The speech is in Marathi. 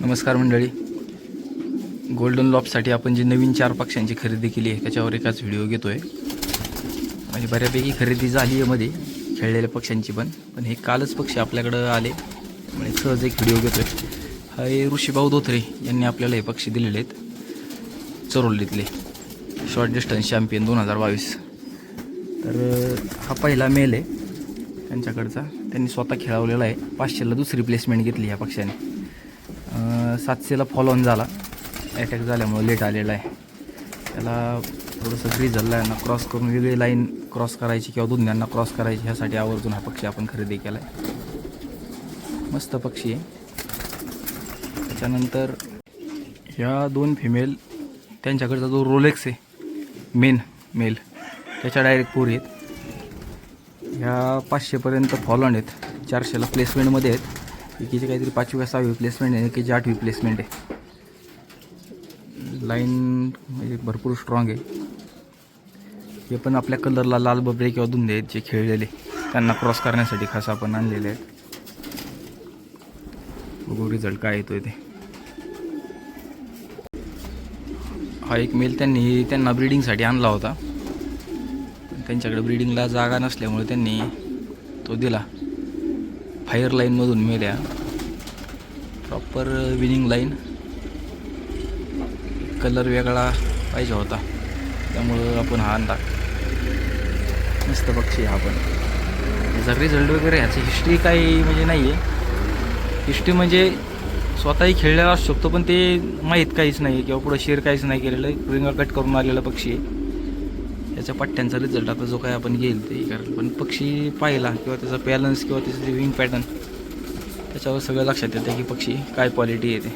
नमस्कार मंडळी. गोल्डन लॉपसाठी आपण जी नवीन चार पक्ष्यांची खरेदी केली आहे त्याच्यावर एकाच व्हिडिओ घेतो आहे म्हणजे बऱ्यापैकी खरेदी झाली आहे मध्ये खेळलेल्या पक्ष्यांची पण. पण हे कालच पक्षी आपल्याकडं आले. म्हणजे सहज एक व्हिडिओ घेतो आहे हा हे ऋषीभाऊ धोत्रे यांनी आपल्याला हे पक्षी दिलेले आहेत. चरोलीतले. शॉर्ट डिस्टन्स चॅम्पियन दोन हजार बावीस. तर हा पहिला मेल आहे. त्यांच्याकडचा. त्यांनी स्वतः खेळवलेला आहे. पाचशेला दुसरी प्लेसमेंट घेतली ह्या पक्षाने सातशेला फॉलो ऑन झाला. अटॅक झाल्यामुळे लेट आलेला आहे. त्याला थोडंसं फ्री झालं आहे. ना क्रॉस करून वेगळी लाईन क्रॉस करायची किंवा दुधण्यांना क्रॉस करायची ह्यासाठी आवर्जून हा पक्षी आपण खरेदी केला आहे मस्त पक्षी आहे. त्याच्यानंतर ह्या दोन फिमेल त्यांच्याकडचा जो रोलेक्स आहे मेन मेल त्याच्या डायरेक्ट पोरी आहेत. ह्या पाचशेपर्यंत फॉलोन आहेत. चारशेला प्लेसमेंटमध्ये आहेत. एकीची काहीतरी पाचवी का सहावी प्लेसमेंट आहे एकीची आठवी प्लेसमेंट आहे. लाईन म्हणजे भरपूर स्ट्रॉंग आहे. हे पण आपल्या कलरला लाल बबडे किंवा धुंदे आहेत जे खेळलेले. त्यांना क्रॉस करण्यासाठी खास आपण आणलेले आहेत. बघू रिझल्ट काय येतोय ते. हा एक मेल त्यांनी त्यांना ब्रीडिंगसाठी आणला होता. पण त्यांच्याकडे ब्रीडिंगला जागा नसल्यामुळे त्यांनी तो दिला. फायर लाईनमधून मेल्या. प्रॉपर विनिंग लाईन कलर वेगळा पाहिजे होता. त्यामुळं आपण हा आणला मस्त पक्षी हा पण. याचा रिझल्ट वगैरे ह्याची हिस्ट्री काही म्हणजे नाही आहे हिस्ट्री म्हणजे स्वतःही खेळलेला असू शकतो पण ते माहीत काहीच नाही किंवा पुढं शेअर काहीच नाही केलेलं. रिंगा कट करून आलेला पक्षी आहे. त्याच्या पट्ट्यांचा रिझल्ट आता जो काय आपण घेईल ते कारण पण पक्षी पाहिला किंवा त्याचा बॅलन्स किंवा त्याचं विंग पॅटर्न त्याच्यावर सगळं लक्षात येतं की पक्षी काय क्वालिटी येते